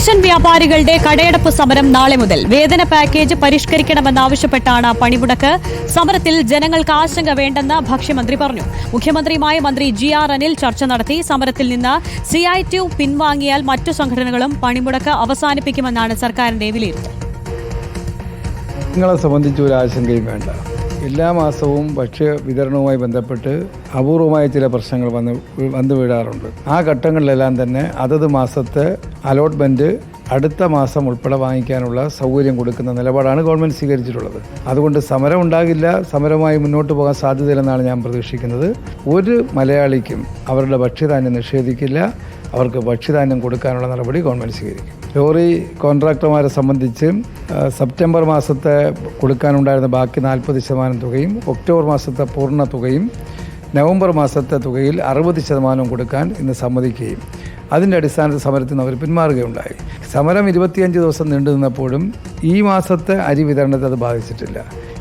Ration വ്യാപാരികളുടെ കടയടപ്പ് സമരം നാളെ മുതൽ. വേതന പാക്കേജ് പരിഷ്കരിക്കണമെന്നാവശ്യപ്പെട്ടാണ് പണിമുടക്ക്. സമരത്തിൽ ജനങ്ങൾക്ക് ആശങ്ക വേണ്ടെന്ന് ഭക്ഷ്യമന്ത്രി പറഞ്ഞു. മുഖ്യമന്ത്രിയുമായി മന്ത്രി ജി ആർ അനിൽ ചർച്ച നടത്തി. സമരത്തിൽ നിന്ന് സി ഐ ടി പിൻവാങ്ങിയാൽ മറ്റു സംഘടനകളും പണിമുടക്ക് അവസാനിപ്പിക്കുമെന്നാണ് സർക്കാരിന്റെ വിലയിരുത്തൽ. നിങ്ങളെ സംബന്ധിച്ച് ഒരു ആശങ്കയും വേണ്ട. എല്ലാ മാസവും ഭക്ഷ്യ വിതരണവുമായി ബന്ധപ്പെട്ട് അപൂർവമായ ചില പ്രശ്നങ്ങൾ വന്ന് വന്നു വീഴാറുണ്ട്. ആ ഘട്ടങ്ങളിലെല്ലാം തന്നെ അതത് മാസത്തെ അലോട്ട്മെന്റ് അടുത്ത മാസം ഉൾപ്പെടെ വാങ്ങിക്കാനുള്ള സൗകര്യം കൊടുക്കുന്ന നിലപാടാണ് ഗവൺമെന്റ് സ്വീകരിച്ചിട്ടുള്ളത്. അതുകൊണ്ട് സമരം ഉണ്ടാകില്ല സമരമായി മുന്നോട്ട് പോകാൻ സാധ്യതയില്ലെന്നാണ് ഞാൻ പ്രതീക്ഷിക്കുന്നത്. ഒരു മലയാളിക്കും അവരുടെ ഭക്ഷ്യധാന്യം നിഷേധിക്കില്ല അവർക്ക് ഭക്ഷ്യധാന്യം കൊടുക്കാനുള്ള നടപടി ഗവൺമെന്റ് സ്വീകരിക്കും. ലോറി കോൺട്രാക്ടർമാരെ സംബന്ധിച്ച് സെപ്റ്റംബർ മാസത്തെ കൊടുക്കാനുണ്ടായിരുന്ന ബാക്കി നാൽപ്പത് ശതമാനം തുകയും ഒക്ടോബർ മാസത്തെ പൂർണ തുകയും നവംബർ മാസത്തെ തുകയിൽ അറുപത് ശതമാനവും കൊടുക്കാൻ ഇന്ന് സമ്മതിക്കുകയും. അതിന്റെ അടിസ്ഥാനത്തിൽ സമരത്തിൽ നിന്ന് അവർ പിന്മാറുകയുണ്ടായി. സമരം ഇരുപത്തിയഞ്ച് ദിവസം നീണ്ടു നിന്നപ്പോഴും ഈ മാസത്തെ അരി വിതരണത്തെ അത് ബാധിച്ചിട്ടില്ല.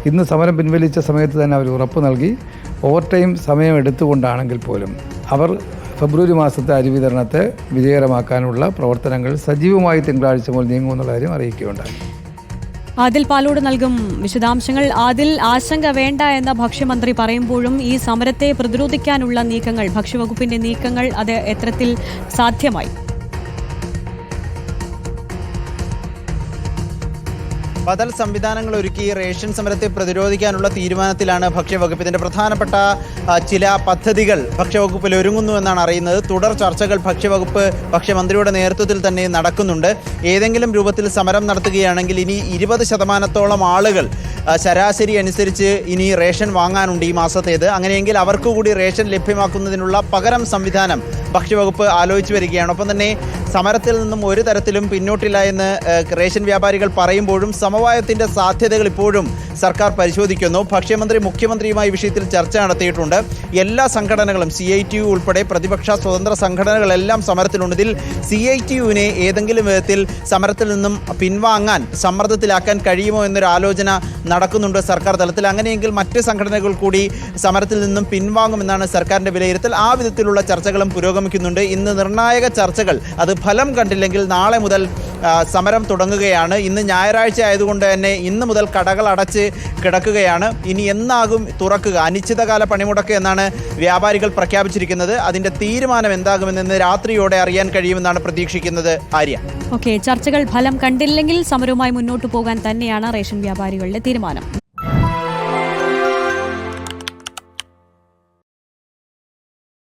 ഇന്ന് സമരം പിൻവലിച്ച സമയത്ത് തന്നെ അവർ ഉറപ്പ് നൽകി ഓവർ ടൈം സമയം എടുത്തുകൊണ്ടാണെങ്കിൽ പോലും അവർ ഫെബ്രുവരി മാസത്തെ അരി വിതരണത്തെ വിജയകരമാക്കാനുള്ള പ്രവർത്തനങ്ങൾ സജീവമായി തിങ്കളാഴ്ച മുതൽ നീങ്ങുമെന്നുള്ള കാര്യം അറിയിക്കുകയുണ്ടായി. ആദിൽ പാലോട് നൽകും വിശദാംശങ്ങൾ. ആദിൽ ആശങ്ക വേണ്ട എന്ന ഭക്ഷ്യമന്ത്രി പറയുമ്പോഴും ഈ സമരത്തെ പ്രതിരോധിക്കാനുള്ള നീക്കങ്ങൾ ഭക്ഷ്യവകുപ്പിന്റെ നീക്കങ്ങൾ അത് എത്രത്തിൽ സാധ്യമായി? ബദൽ സംവിധാനങ്ങൾ ഒരുക്കി റേഷൻ സമരത്തെ പ്രതിരോധിക്കാനുള്ള തീരുമാനത്തിലാണ് ഭക്ഷ്യവകുപ്പ്. ഇതിന്റെ പ്രധാനപ്പെട്ട ചില പദ്ധതികൾ ഭക്ഷ്യവകുപ്പിൽ ഒരുങ്ങുന്നു എന്നാണ് അറിയുന്നത്. തുടർ ചർച്ചകൾ ഭക്ഷ്യവകുപ്പ് ഭക്ഷ്യമന്ത്രിയുടെ നേതൃത്വത്തിൽ തന്നെ നടക്കുന്നുണ്ട്. ഏതെങ്കിലും രൂപത്തിൽ സമരം നടത്തുകയാണെങ്കിൽ ഇനി ഇരുപത് ശതമാനത്തോളം ആളുകൾ ശരാശരി അനുസരിച്ച് ഇനി റേഷൻ വാങ്ങാനുണ്ട് ഈ മാസത്തേത്. അങ്ങനെയെങ്കിൽ അവർക്ക് കൂടി റേഷൻ ലഭ്യമാക്കുന്നതിനുള്ള പകരം സംവിധാനം ഭക്ഷ്യവകുപ്പ് ആലോചിച്ചു വരികയാണ്. ഒപ്പം തന്നെ സമരത്തിൽ നിന്നും ഒരു തരത്തിലും പിന്നോട്ടില്ല എന്ന് റേഷൻ വ്യാപാരികൾ പറയുമ്പോഴും സമവായത്തിന്റെ സാധ്യതകൾ ഇപ്പോഴും സർക്കാർ പരിശോധിക്കുന്നു. ഭക്ഷ്യമന്ത്രി മുഖ്യമന്ത്രിയുമായി വിഷയത്തിൽ ചർച്ച നടത്തിയിട്ടുണ്ട്. എല്ലാ സംഘടനകളും സി ഐ ടി യു ഉൾപ്പെടെ പ്രതിപക്ഷ സ്വതന്ത്ര സംഘടനകളെല്ലാം സമരത്തിലുണ്ട് ഇതിൽ സി ഐ ടി യുവിനെ ഏതെങ്കിലും വിധത്തിൽ സമരത്തിൽ നിന്നും പിൻവാങ്ങാൻ സമ്മർദ്ദത്തിലാക്കാൻ കഴിയുമോ എന്നൊരു ആലോചന നടക്കുന്നുണ്ട് സർക്കാർ തലത്തിൽ. അങ്ങനെയെങ്കിൽ മറ്റ് സംഘടനകൾ കൂടി സമരത്തിൽ നിന്നും പിൻവാങ്ങുമെന്നാണ് സർക്കാരിന്റെ വിലയിരുത്തൽ. ആ വിധത്തിലുള്ള ചർച്ചകളും പുരോഗമിക്കുന്നുണ്ട്. ഇന്ന് നിർണായക ചർച്ചകൾ. അത് ഫലം കണ്ടില്ലെങ്കിൽ നാളെ മുതൽ സമരം തുടങ്ങുകയാണ്. ഇന്ന് ഞായറാഴ്ച ആയതുകൊണ്ട് തന്നെ ഇന്ന് മുതൽ കടകൾ അടച്ച് കിടക്കുകയാണ്. ഇനി എന്നാകും തുറക്കുക? അനിശ്ചിതകാല പണിമുടക്ക് എന്നാണ് വ്യാപാരികൾ പ്രഖ്യാപിച്ചിരിക്കുന്നത്. അതിന്റെ തീരുമാനം എന്താകുമെന്ന് രാത്രിയോടെ അറിയാൻ കഴിയുമെന്നാണ് പ്രതീക്ഷിക്കുന്നത് ആര്യ. ഓക്കെ ചർച്ചകൾ ഫലം കണ്ടില്ലെങ്കിൽ സമരവുമായി മുന്നോട്ട് പോകാൻ തന്നെയാണ് റേഷൻ വ്യാപാരികളുടെ തീരുമാനം.